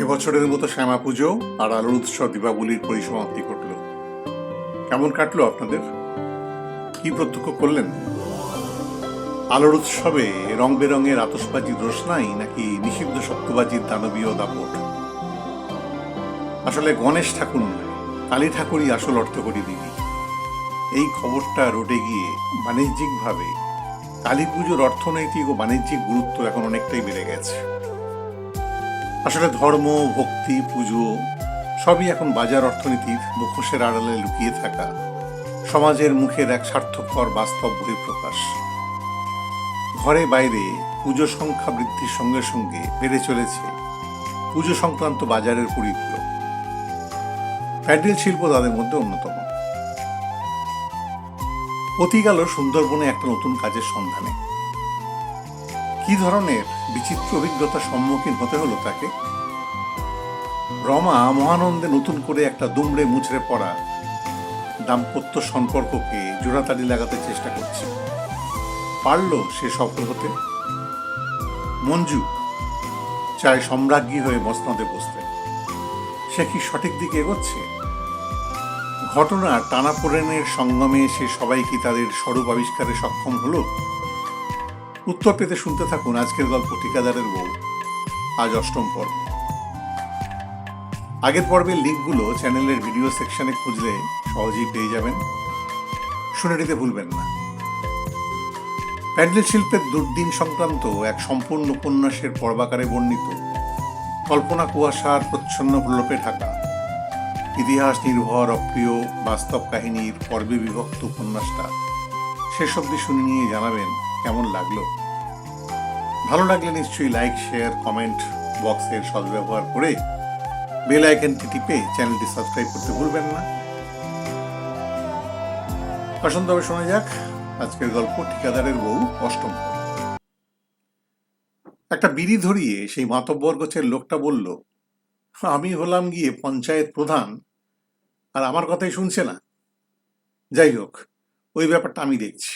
এবছরের মতো শ্যামা পুজো আর আলোর উৎসব দীপাবলির পরিসমাপ্তি ঘটল। কেমন কাটলো আপনাদের? কি প্রত্যক্ষ করলেন? আলোর উৎসবে রং বেরঙের আতসবাজি নাই নাকি নিষিদ্ধ সত্যবাজির দানবীয় দাপট? আসলে গণেশ ঠাকুর কালী ঠাকুরই আসল অর্থকরী দিদি এই খবরটা রোডে গিয়ে বাণিজ্যিকভাবে কালী পুজোর অর্থনৈতিক ও বাণিজ্যিক গুরুত্ব এখন অনেকটাই বেড়ে গেছে। আসলে ধর্ম, ভক্তি, পুজো সবই এখন বাজার অর্থনীতির মুখোশের আড়ালে লুকিয়ে থাকা সমাজের মুখের এক স্বার্থপর বাস্তব বহিঃপ্রকাশ। ঘরে বাইরে পুজো সংখ্যা বৃদ্ধির সঙ্গে সঙ্গে বেড়ে চলেছে পুজো সংক্রান্ত বাজারের পরিধীয় প্যান্ডেল শিল্প তাদের মধ্যে অন্যতম। অতি গেল সুন্দরবনে একটা নতুন কাজের সন্ধানে কি ধরনের বিচিত্র অভিজ্ঞতার সম্মুখীন হতে হলো তাকে? রমা মহানন্দে নতুন করে একটা দুমড়ে মুচড়ে পড়া দাম্পত্য সম্পর্ককে জোড়াতাড়ি লাগাতে চেষ্টা করছে। পারল সে সফল হতে? মঞ্জু চায় সম্রাজ্ঞী হয়ে মসনদে বসতে। সে কি সঠিক দিকে এগোচ্ছে? ঘটনা টানাপোড়েনের সঙ্গমে সে সবাই কি তাদের স্বরূপ আবিষ্কারে সক্ষম হলো? উত্তর পেতে শুনতে থাকুন আজকের গল্প ঠিকাদারের বউ। আজ অষ্টম পর্ব। আগের পর্বের লিঙ্কগুলো চ্যানেলের ভিডিও সেকশনে খুঁজলে সহজেই পেয়ে যাবেন। শুনে নিতে ভুলবেন না। প্যান্ডেল শিল্পের দুর্দিন সংক্রান্ত এক সম্পূর্ণ উপন্যাসের পর্বাকারে বর্ণিত কল্পনা কুয়াশার প্রচ্ছন্ন প্রলোপে ঢাকা। ইতিহাস নির্ভর অপ্রিয় বাস্তব কাহিনীর পর্বে বিভক্ত উপন্যাসটা। শেষ অবধি শুনে নিয়ে জানাবেন কেমন লাগল? ভালো লাগলে নিশ্চয়ই লাইক শেয়ার কমেন্ট বক্সের সদ্ব্যবহার করে বেল আইকনটি টিপে চ্যানেলটি সাবস্ক্রাইব করতে ভুলবেন না। পছন্দ হবে শোনা যাক আজকের গল্প ঠিকাদারের বউ অষ্টম একটা বিড়ি ধরিয়ে সেই মাতব্বর গোছের লোকটা বলল, আমি হলাম গিয়ে পঞ্চায়েত প্রধান, আর আমার কথাই শুনছে না। যাই হোক, ওই ব্যাপারটা আমি দেখছি।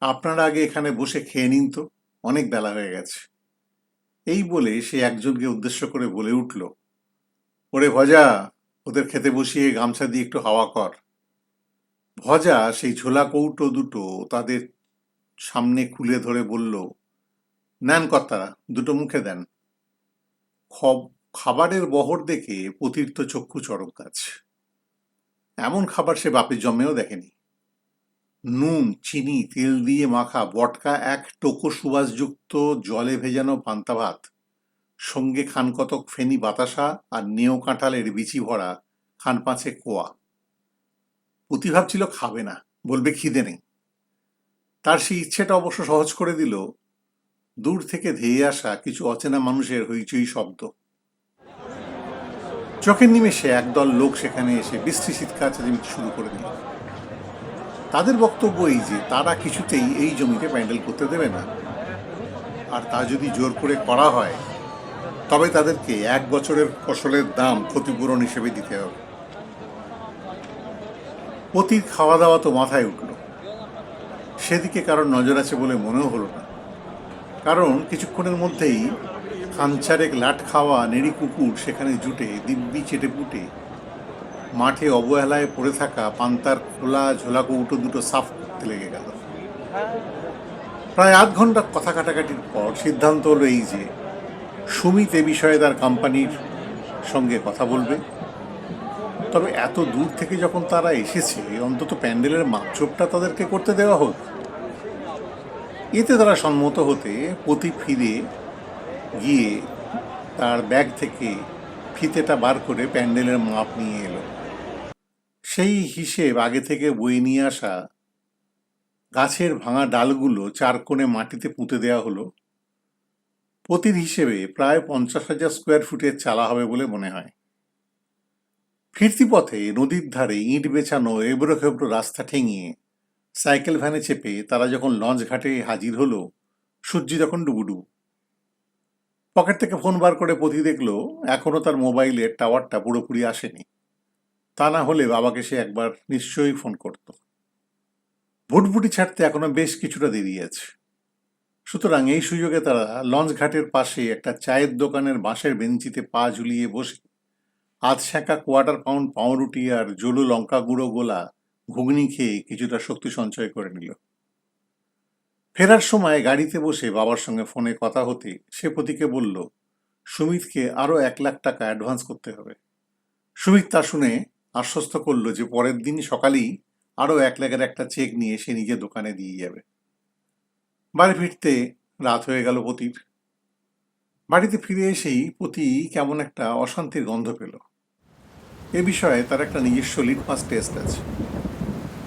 আপনারা আগে এখানে বসে খেয়ে নিন তো, অনেক বেলা হয়ে গেছে। এই বলে সে একজনকে উদ্দেশ্য করে বলে উঠল, ওরে ভজা, ওদের খেতে বসিয়ে গামছা দিয়ে একটু হাওয়া কর। ভজা সেই ঝোলা কৌটো দুটো তাদের সামনে খুলে ধরে বলল, নেন কর্তারা, দুটো মুখে দেন। খব- খাবারের বহর দেখে পতীর্থ চক্ষু চড়ক গাছ। এমন খাবার সে বাপের জন্মেও দেখেনি। নুন, চিনি, তেল দিয়ে মাখা বটকা এক টোকো সুবাসযুক্ত জলে ভেজানো পান্তা ভাত। সঙ্গে খান কতক ফেনি বাতাসা আর নেও কাঁঠালের বিচি ভরা খান পাঁচে কোয়া। পুতি ভাবছিল খাবে না, বলবে খিদে নেই। তার সেই ইচ্ছেটা অবশ্য সহজ করে দিল, দূর থেকে ধেয়ে আসা কিছু অচেনা মানুষের হইচই শব্দ। চোখের নিমেষে একদল লোক সেখানে এসে বৃষ্টি শীতকাল চেঁচামেচি শুরু করে দিল। তাদের বক্তব্য এই যে, তারা কিছুতেই এই জমিতে প্যান্ডেল করতে দেবে না। আর তা যদি জোর করে করা হয়, তবে তাদেরকে এক বছরের ফসলের দাম ক্ষতিপূরণ হিসেবে দিতে হবে। পতির খাওয়া দাওয়া তো মাথায় উঠল। সেদিকে কারোর নজর আছে বলে মনেও হলো না। কারণ কিছুক্ষণের মধ্যেই খাঞ্চারেক লাট খাওয়া নেড়ি কুকুর সেখানে জুটে দিব্যি চেটে পুটে মাঠে অবহেলায় পড়ে থাকা পান্তার খোলা ঝোলা কৌটো দুটো সাফ করতে লেগে গেল। প্রায় আধ ঘণ্টা কথা কাটাকাটির পর সিদ্ধান্ত হলো এই যে, সুমিত এ বিষয়ে তার কোম্পানির সঙ্গে কথা বলবে। তবে এত দূর থেকে যখন তারা এসেছে, অন্তত প্যান্ডেলের মাপচোপটা তাদেরকে করতে দেওয়া হোক। এতে তারা সম্মত হতে প্রতি ফিরে গিয়ে তার ব্যাগ থেকে ফিতেটা বার করে প্যান্ডেলের মাপ নিয়ে এলো। সেই হিসেব আগে থেকে বয়ে নিয়ে আসা গাছের ভাঙা ডালগুলো চার কোণে মাটিতে পুঁতে দেওয়া হলো। প্রতির হিসেবে প্রায় পঞ্চাশ হাজার স্কোয়ার ফুটের চালা হবে বলে মনে হয়। ফিরতি পথে নদীর ধারে ইট বেছানো এবড়ো খেবড়ো রাস্তা ঠেঙিয়ে সাইকেল ভ্যানে চেপে তারা যখন লঞ্চ ঘাটে হাজির হলো, সূর্যি তখন ডুবুডু পকেট থেকে ফোন বার করে পথি দেখল এখনও তার মোবাইলের টাওয়ারটা পুরোপুরি আসেনি। তা না হলে বাবাকে সে একবার নিশ্চয়ই ফোন করত। ভুটভুটি ছাড়তে এখনও বেশ কিছুটা দেরি আছে। সুতরাং এই সুযোগে তারা লঞ্চ ঘাটের পাশে একটা চায়ের দোকানের বাঁশের বেঞ্চিতে পা ঝুলিয়ে বসে আধ শাঁকা কোয়ার্টার পাউন্ড পাউরুটি আর জলু লঙ্কা গুঁড়ো গোলা ঘুগনি খেয়ে কিছুটা শক্তি সঞ্চয় করে নিল। ফেরার সময় গাড়িতে বসে বাবার সঙ্গে ফোনে কথা হতে সে পতিকে বলল, সুমিতকে আরও এক লাখ টাকা অ্যাডভান্স করতে হবে। সুমিত তা শুনে আশ্বস্ত করল যে পরের দিন সকালেই আরও এক লাখের একটা চেক নিয়ে সে নিজে দোকানে দিয়ে যাবে। বাড়ি ফিরতে রাত হয়ে গেল পতির। বাড়িতে ফিরে এসেই পতি কেমন একটা অশান্তির গন্ধ পেল। এ বিষয়ে তার একটা নিজস্ব লিটমাস টেস্ট আছে।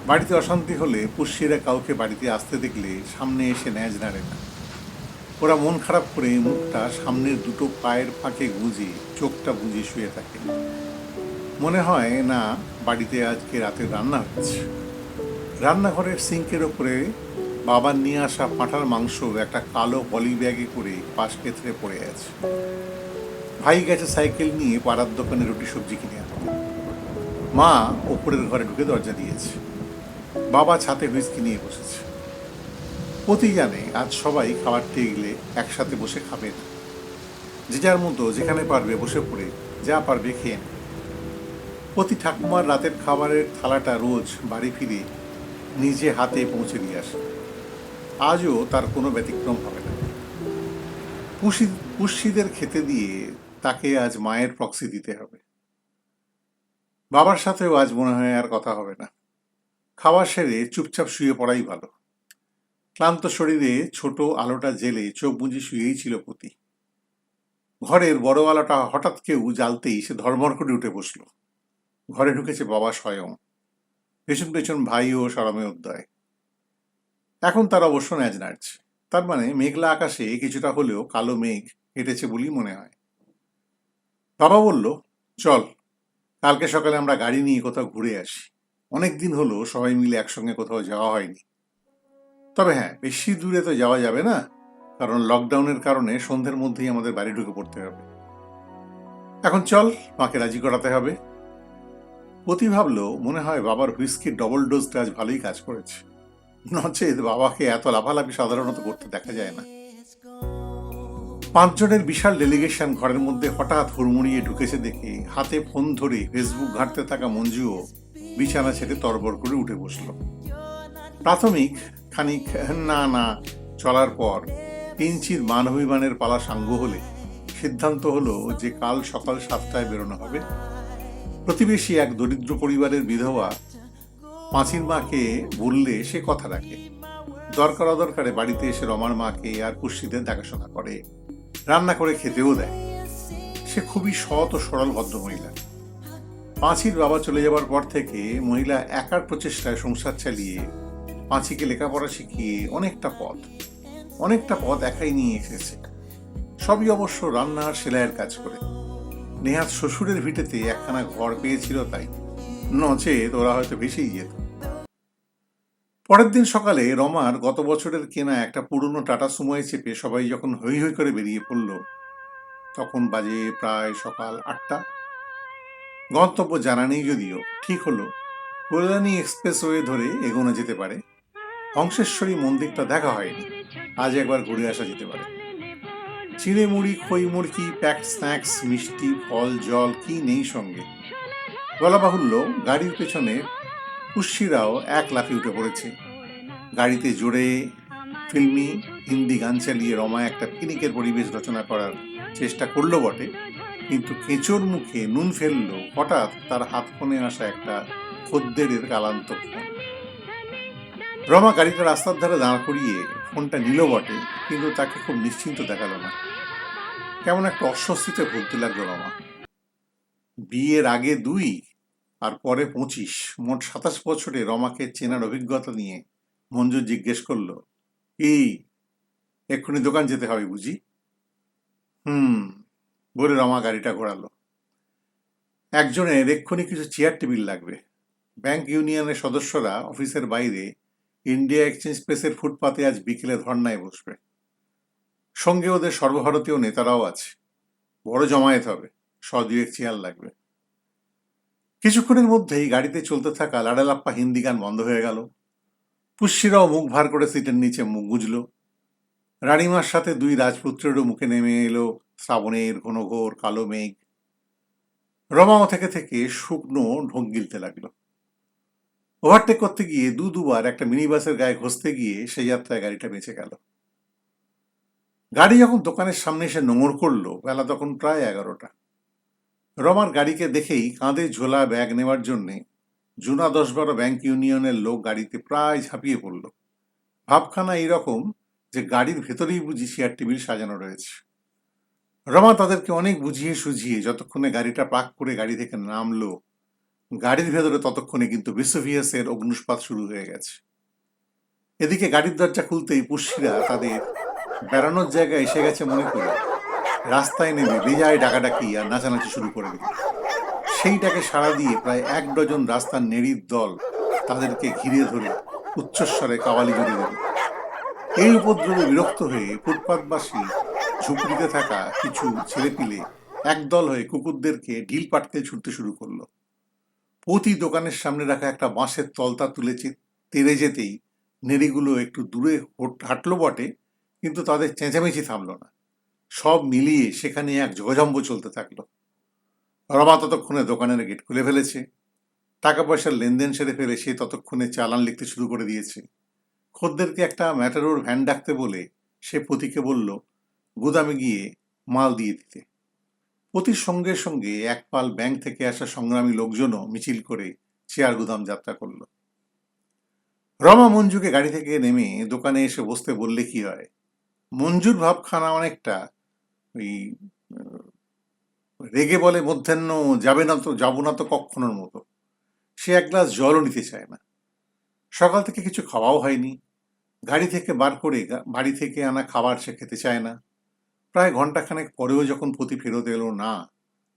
বাড়িতে অশান্তি হলে পুষ্যিরা কাউকে বাড়িতে আসতে দেখলে সামনে এসে ন্যাজ নাড়ে না। ওরা মন খারাপ করে মুখটা সামনের দুটো পায়ের ফাঁকে গুঁজে চোখটা বুঝে শুয়ে থাকে। মনে হয় না বাড়িতে আজকে রাতে রান্না হচ্ছে। রান্নাঘরের সিঙ্কের ওপরে বাবার নিয়ে আসা পাঁঠার মাংস একটা কালো পলি ব্যাগে করে পাশ ক্ষেত্রে পড়ে আছে। ভাই গেছে সাইকেল নিয়ে পাড়ার দোকানে রুটি সবজি কিনে আনতে। মা ওপরের ঘরে ঢুকে দরজা দিয়েছে। বাবা ছাতে হুইস্কি নিয়ে বসেছে। প্রতি জানে আজ সবাই খাবার টেগলে একসাথে বসে খাবে না। যে যার মতো যেখানে পারবে বসে পড়ে, যা পারবে খেয়ে নেবে। প্রতি ঠাকুমার রাতের খাবারের থালাটা রোজ বাড়ি ফিরে নিজে হাতে পৌঁছে দিয়ে আসে। আজও তার কোনো ব্যতিক্রম হবে না। পুষি পুষ্যিদের খেতে দিয়ে তাকে আজ মায়ের প্রক্সি দিতে হবে। বাবার সাথেও আজ মনে হয় আর কথা হবে না। খাওয়া সেরে চুপচাপ শুয়ে পড়াই ভালো। ক্লান্ত শরীরে ছোট আলোটা জেলে চোখ বুঝি শুয়েই ছিল পতি। ঘরের বড় আলোটা হঠাৎ কেউ জ্বালতেই সে ধর্মর করে উঠে বসল। ঘরে ঢুকেছে বাবা স্বয়ং। পেছন পেছন ভাই ও সরমে উদ্দয় এখন তার অবশ্য ন্যাজ নাড়ছে। তার মানে মেঘলা আকাশে কিছুটা হলেও কালো মেঘ হেঁটেছে বলেই মনে হয়। বাবা বলল, চল, কালকে সকালে আমরা গাড়ি নিয়ে কোথাও ঘুরে আসি। অনেক দিন হলো সবাই মিলে একসঙ্গে কোথাও যাওয়া হয়নি। তবে হ্যাঁ বেশি দূরে তো যাওয়া যাবে না, কারণ লকডাউনের কারণে সন্ধ্যের মধ্যেই আমাদের বাড়ি ঢুকে পড়তে হবে। এখন চল, মাকে রাজি করাতে হবে। পতি ভাবলো মনে হয় বাবার হুইস্কির ডবল ডোজটা আজ ভালোই কাজ করেছে। নচেত বাবাকে এত লাফালাফি সাধারণত করতে দেখা যায় না। পাঁচজনের বিশাল ডেলিগেশন ঘরের মধ্যে হঠাৎ হুড়মুড়িয়ে ঢুকেছে দেখে হাতে ফোন ধরে ফেসবুক ঘাঁটতে থাকা মঞ্জুও বিছানা ছেড়ে তরবর করে উঠে বসল। প্রাথমিক খানিক না না চলার পর কিঞ্চিত মানবিমানের পালা সাঙ্গ হলে সিদ্ধান্ত হলো যে কাল সকাল সাতটায় বেরোনো হবে। প্রতিবেশী এক দরিদ্র পরিবারের বিধবা মাছির মাকে বললে সে কথা রাখে। দরকার অদরকারে বাড়িতে এসে রমার মাকে আর পুষ্যিদের দেখাশোনা করে, রান্না করে খেতেও দেয়। সে খুবই সৎ ও সরল ভদ্র মহিলা পাঁচির বাবা চলে যাবার পর থেকে মহিলা একার প্রচেষ্টায় সংসার চালিয়ে পাঁচিকে লেখাপড়া শিখিয়ে অনেকটা পথ অনেকটা পথ একাই নিয়ে এসেছে। সবই অবশ্য রান্না আর সেলাইয়ের কাজ করে। নেহাত শ্বশুরের ভিটেতে একখানা ঘর পেয়েছিল তাই। নচেত ওরা হয়তো ভেসেই যেত। পরের দিন সকালে রমার গত বছরের কেনা একটা পুরনো টাটা সুমোয় চেপে সবাই যখন হৈ হৈ করে বেরিয়ে পড়ল, তখন বাজে প্রায় সকাল আটটা। গন্তব্য জানা নেই যদিও, ঠিক হলো, কল্যাণী এক্সপ্রেসওয়ে ধরে এগোনো যেতে পারে। হংসেশ্বরী মন্দিরটা দেখা হয়নি, আজ একবার ঘুরে আসা যেতে পারে। চিড়ে মুড়ি, খই মুড়কি প্যাকড স্ন্যাক্স, মিষ্টি, ফল, জল, কি নেই সঙ্গে। বলা বাহুল্য, গাড়ির পেছনে পুষ্যিরাও এক লাফে উঠে পড়েছে। গাড়িতে জোরে ফিল্মি হিন্দি গান চালিয়ে রমা একটা পিকনিকের পরিবেশ রচনা করার চেষ্টা করল বটে, কিন্তু কেঁচোর মুখে নুন ফেলল, হঠাৎ তার হাত ফোনে আসা একটা খদ্দেরের কালান্ত ফোন রমা গাড়িটা রাস্তার ধারে দাঁড় করিয়ে ফোনটা নিল বটে, কিন্তু তাকে খুব নিশ্চিন্ত দেখাল না। কেমন একটা অস্বস্তিতে ভুগতে লাগল রমা। বিয়ের আগে দুই, আর পরে পঁচিশ, মোট সাতাশ বছরে রমাকে চেনার অভিজ্ঞতা নিয়ে মঞ্জু জিজ্ঞেস করল কি এক্ষুনি দোকান যেতে হবে বুঝি? হুম, বলে রমা গাড়িটা ঘোরালো। একজনের এক্ষুনি কিছু চেয়ার টেবিল লাগবে। ব্যাংক ইউনিয়নের সদস্যরা অফিসের বাইরে ইন্ডিয়া এক্সচেঞ্জ প্রেসের ফুটপাতে আজ বিকেলে ধর্নায় বসবে। সঙ্গে ওদের সর্বভারতীয় নেতারাও আছে। বড় জমায়েত হবে। শ দুয়েক চেয়ার লাগবে। কিছুক্ষণের মধ্যেই গাড়িতে চলতে থাকা লাডালাপ্পা হিন্দি গান বন্ধ হয়ে গেল। পুষ্যিরাও মুখ ভার করে সিটের নিচে মুখ গুজল। রানীমার সাথে দুই রাজপুত্রেরও মুখে নেমে এলো শ্রাবণের ঘনঘোর কালো মেঘ। রমাও থেকে থেকে শুকনো ঢোক গিলতে লাগল। ওভারটেক করতে গিয়ে দু দুবার একটা মিনি বাসের গায়ে ঘষতে গিয়ে সেই যাত্রায় গাড়িটা বেঁচে গেল। গাড়ি যখন দোকানের সামনে এসে নোংর করল, বেলা তখন প্রায় এগারোটা। রমার গাড়িকে দেখেই কাঁধে ঝোলা ব্যাগ নেওয়ার জন্যে জুনা দশ বারো ব্যাংক ইউনিয়নের লোক গাড়িতে প্রায় ঝাঁপিয়ে পড়ল। ভাবখানা এইরকম যে গাড়ির ভেতরেই বুঝি চেয়ার টেবিল সাজানো রয়েছে। রমা তাদেরকে অনেক বুঝিয়ে সুঝিয়ে যতক্ষণে গাড়িটা পাক করে গাড়ি থেকে নামলো গাড়ির ভেতরে ততক্ষণে কিন্তু বিশ্বভিয়াসের অগ্নুষ্পাত শুরু হয়ে গেছে। এদিকে গাড়ির দরজা খুলতেই পুষ্যিরা তাদের বেড়ানোর জায়গায় এসে গেছে মনে করে। রাস্তায় নেমে বেজায় ডাকাডাকি আর নাচানাচি শুরু করে দিল। সেইটাকে সাড়া দিয়ে প্রায় এক ডজন রাস্তার নেড়ির দল তাদেরকে ঘিরে ধরে উচ্চস্বরে কাওয়ালি জুড়ে দিল। এই উপদ্রবে বিরক্ত হয়ে ফুটপাতবাসী ঝুপড়িতে থাকা কিছু ছেলেপিলে একদল হয়ে কুকুরদেরকে ঢিল পাটকে ছুটতে শুরু করল। প্রতি দোকানের সামনে রাখা একটা বাঁশের তলতা তুলেছে। তেড়ে যেতেই নেড়িগুলো একটু দূরে হাঁটলো বটে, কিন্তু তাদের চেঁচামেচি থামলো না। সব মিলিয়ে সেখানে এক যোগজম্ব চলতে থাকল। রমা ততক্ষণে দোকানের গেট খুলে ফেলেছে। টাকা পয়সার লেনদেন সেরে ফেলে সে ততক্ষণে চালান লিখতে শুরু করে দিয়েছে। খদ্দেরকে একটা ম্যাটারোর ভ্যান ডাকতে বলে সে পতিকে বলল, গুদামে গিয়ে মাল দিয়ে দিতে। পতির সঙ্গে সঙ্গে এক পাল ব্যাংক থেকে আসা সংগ্রামী লোকজনও মিছিল করে চেয়ার গুদাম যাত্রা করল। রমা মঞ্জুকে গাড়ি থেকে নেমে দোকানে এসে বসতে বললে কি হয়? মঞ্জুর ভাবখানা অনেকটা ওই রেগে বলে, মধ্যাহ্ন যাবে না তো, যাব না তো কখনোর মতো। সে এক গ্লাস জলও নিতে চায় না। সকাল থেকে কিছু খাওয়াও হয়নি। গাড়ি থেকে বার করে বাড়ি থেকে আনা খাবার সে খেতে চায় না। প্রায় ঘন্টাখানেক পরেও যখন পতি ফেরত এলো না,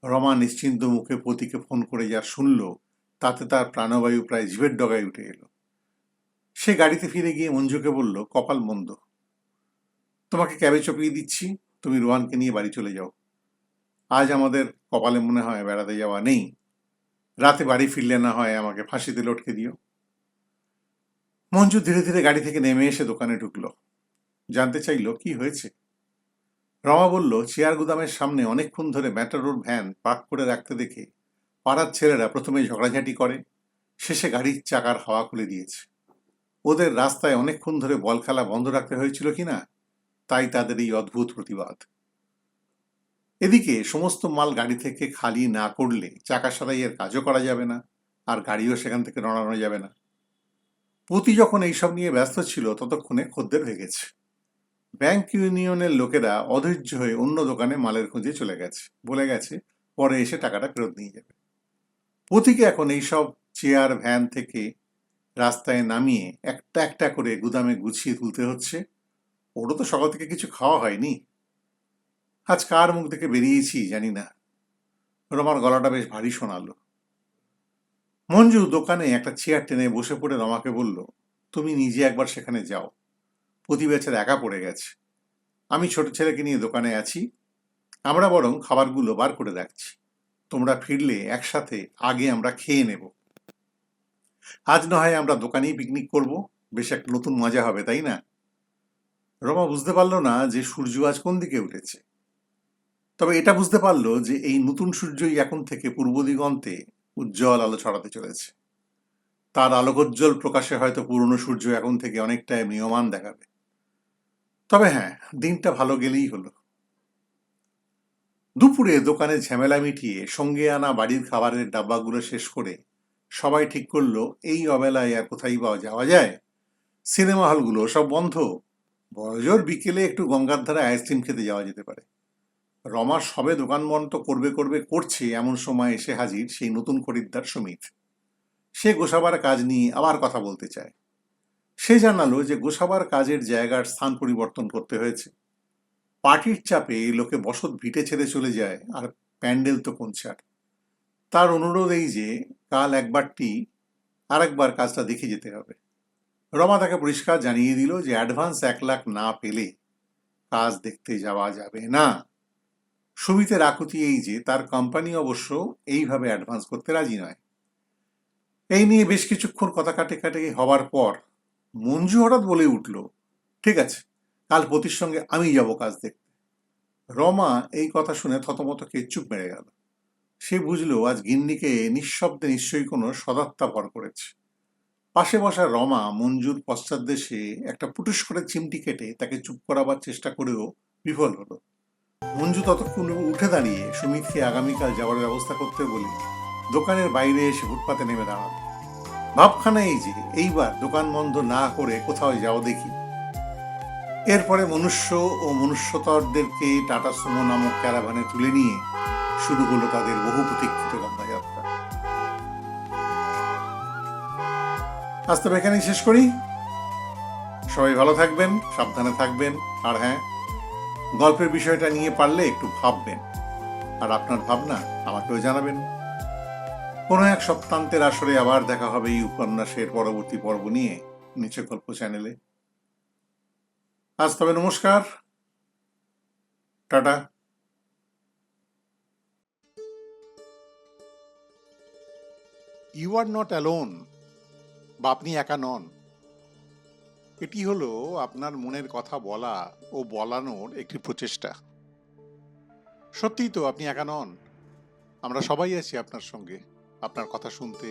রমা নিশ্চিন্ত মুখে পতিকে ফোন করে যা শুনল, তাতে তার প্রাণবায়ু প্রায় জীবের ডগায় উঠে এলো। সে গাড়িতে ফিরে গিয়ে মঞ্জুকে বলল, কপাল মন্দ। তোমাকে ক্যাবে চপিয়ে দিচ্ছি। তুমি রোহানকে নিয়ে বাড়ি চলে যাও। আজ আমাদের কপালে মনে হয় বেড়াতে যাওয়া নেই। রাতে বাড়ি ফিরলে না হয় আমাকে ফাঁসিতে লটকে দিও। মঞ্জু ধীরে ধীরে গাড়ি থেকে নেমে এসে দোকানে ঢুকলো। জানতে চাইলো, কি হয়েছে? রমা বলল, চেয়ার গুদামের সামনে অনেকক্ষণ ধরে ম্যাটারোর ভ্যান পার্ক করে রাখতে দেখে পাড়ার ছেলেরা প্রথমে ঝগড়াঝাঁটি করে, শেষে গাড়ির চাকার হাওয়া খুলে দিয়েছে। ওদের রাস্তায় অনেকক্ষণ ধরে বল খেলা বন্ধ রাখতে হয়েছিল কিনা তাই তাদের এই অদ্ভুত প্রতিবাদ। এদিকে সমস্ত মাল গাড়ি থেকে খালি না করলে চাকা সারাইয়ের কাজও করা যাবে না, আর গাড়িও সেখান থেকে নড়ানো যাবে না। পতি যখন এইসব নিয়ে ব্যস্ত ছিল, ততক্ষণে খদ্দের হয়ে গেছে। ব্যাংক ইউনিয়নের লোকেরা অধৈর্য হয়ে অন্য দোকানে মালের খুঁজে চলে গেছে, বলে গেছে, পরে এসে টাকাটা ফেরত নিয়ে যাবে। পতিকে এখন এইসব চেয়ার, ভ্যান থেকে রাস্তায় নামিয়ে একটা একটা করে গুদামে গুছিয়ে তুলতে হচ্ছে। ওরও তো সকাল থেকে কিছু খাওয়া হয়নি। আজ কার মুখ থেকে বেরিয়েছি জানি না। রমার গলাটা বেশ ভারী শোনালো। মঞ্জু দোকানে একটা চেয়ার টেনে বসে পড়ে রমাকে বলল, তুমি নিজে একবার সেখানে যাও। প্রতি বেচার একা পড়ে গেছে। আমি ছোট ছেলেকে নিয়ে দোকানে আছি। আমরা বরং খাবারগুলো বার করে রাখছি। তোমরা ফিরলে একসাথে আগে আমরা খেয়ে নেব। আজ না হয় আমরা দোকানেই পিকনিক করব। বেশ একটা নতুন মজা হবে, তাই না? রমা বুঝতে পারল না যে সূর্য আজ কোন দিকে উঠেছে। তবে এটা বুঝতে পারল যে এই নতুন সূর্যই এখন থেকে পূর্ব দিগন্তে উজ্জ্বল আলো ছড়াতে চলেছে। তার আলোকোজ্জ্বল প্রকাশে হয়তো পুরনো সূর্য এখন থেকে অনেকটাই ম্রিয়মান দেখাবে। তবে হ্যাঁ দিনটা ভালো গেলেই হলো। দুপুরে দোকানে ঝামেলা মিটিয়ে সঙ্গে আনা বাড়ির খাবারের ডাব্বাগুলো শেষ করে সবাই ঠিক করল, এই অবেলায় আর কোথায় বা যাওয়া যায়? সিনেমা হলগুলো সব বন্ধ। বড়জোর বিকেলে একটু গঙ্গার ধারে আইসক্রিম খেতে যাওয়া যেতে পারে। রমা সবে দোকান বন্ধ করবে করবে করছে এমন সময় এসে হাজির সেই নতুন খরিদ্দার সুমিত। সে গোসাবার কাজ নিয়ে আবার কথা বলতে চায়। সে জানালো যে গোসাবার কাজের জায়গার স্থান পরিবর্তন করতে হয়েছে। পার্টির চাপে লোকে বসত ভিটে ছেড়ে চলে যায়, আর প্যান্ডেল তো কনসার্ট। তার অনুরোধ এই যে, কাল একবারটি আর একবার কাজটা দেখে যেতে হবে। রমা তাকে পরিষ্কার জানিয়ে দিল যে অ্যাডভান্স এক লাখ না পেলে কাজ দেখতে যাওয়া যাবে না। সুমিতের আকুতি এই যে, তার কোম্পানি অবশ্য এইভাবে অ্যাডভান্স করতে রাজি নয়। এই নিয়ে বেশ কিছুক্ষণ কথা কাটে কাটে হবার পর মঞ্জু হঠাৎ বলে উঠল, ঠিক আছে, কাল পতির সঙ্গে আমি যাব কাজ দেখতে। রমা এই কথা শুনে থতমত খেয়ে চুপ মেরে গেল। সে বুঝলো আজ গিন্নিকে নিঃশব্দে নিশ্চয়ই কোনো সদাত্তা ভর করেছে। পাশে বসা রমা মঞ্জুর পশ্চাৎদেশে একটা পুটুস করে চিমটি কেটে তাকে চুপ করাবার চেষ্টা করেও বিফল হলো। মঞ্জু ততক্ষণ উঠে দাঁড়িয়ে সুমিতকে আগামীকাল যাওয়ার ব্যবস্থা করতে বলে দোকানের বাইরে এসে ফুটপাতে নেমে দাঁড়াল। ভাবখানা এই যে, এইবার দোকান বন্ধ না করে কোথাও যাও দেখি। এরপরে মনুষ্য ও মনুষ্যতরদেরকে টাটা সুমো নামক ক্যারাভানে তুলে নিয়ে শুরু হলো তাদের বহু প্রতীক্ষিত গঙ্গা যাত্রা আজ তবে এখানেই শেষ করি। সবাই ভালো থাকবেন, সাবধানে থাকবেন, আর হ্যাঁ গল্পের বিষয়টা নিয়ে পারলে একটু ভাববেন। আর আপনার ভাবনা আমাকেও জানাবেন। কোনো এক সপ্তান্তের আসরে আবার দেখা হবে এই উপন্যাসের পরবর্তী পর্ব নিয়ে নিচে গল্প চ্যানেলে। আজ তবে নমস্কার। Tata. You are not alone বা আপনি একা নন। এটি হলো আপনার মনের কথা বলা ও বলানোর একটি প্রচেষ্টা। সত্যিই তো আপনি একা নন, আমরা সবাই আছি আপনার সঙ্গে। আপনার কথা শুনতে,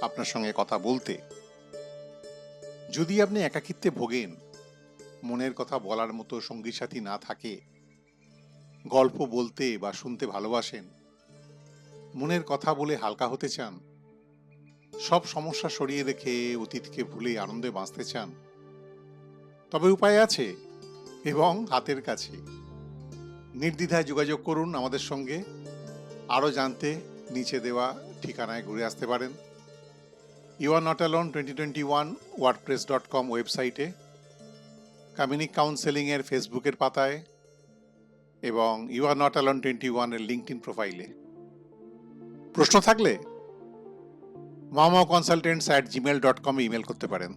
আপনার সঙ্গে কথা বলতে। যদি আপনি একাকিত্বে ভোগেন, মনের কথা বলার মতো সঙ্গী সাথী না থাকে, গল্প বলতে বা শুনতে ভালোবাসেন, মনের কথা বলে হালকা হতে চান, সব সমস্যা সরিয়ে রেখে অতীতকে ভুলে আনন্দে বাঁচতে চান, তবে উপায় আছে এবং হাতের কাছে। নির্দ্বিধায় যোগাযোগ করুন আমাদের সঙ্গে। আরও জানতে, নিচে দেওয়া ঠিকানায় ঘুরে আসতে পারেন। You are not alone twenty twenty one WordPress dot com ওয়েবসাইটে কামিনিক কাউন্সেলিংয়ের ফেসবুকের পাতায়, এবং you are not alone twenty ওয়ানের লিঙ্কড প্রোফাইলে প্রশ্ন থাকলে mama consultants at Gmail dot কমে ইমেল করতে পারেন।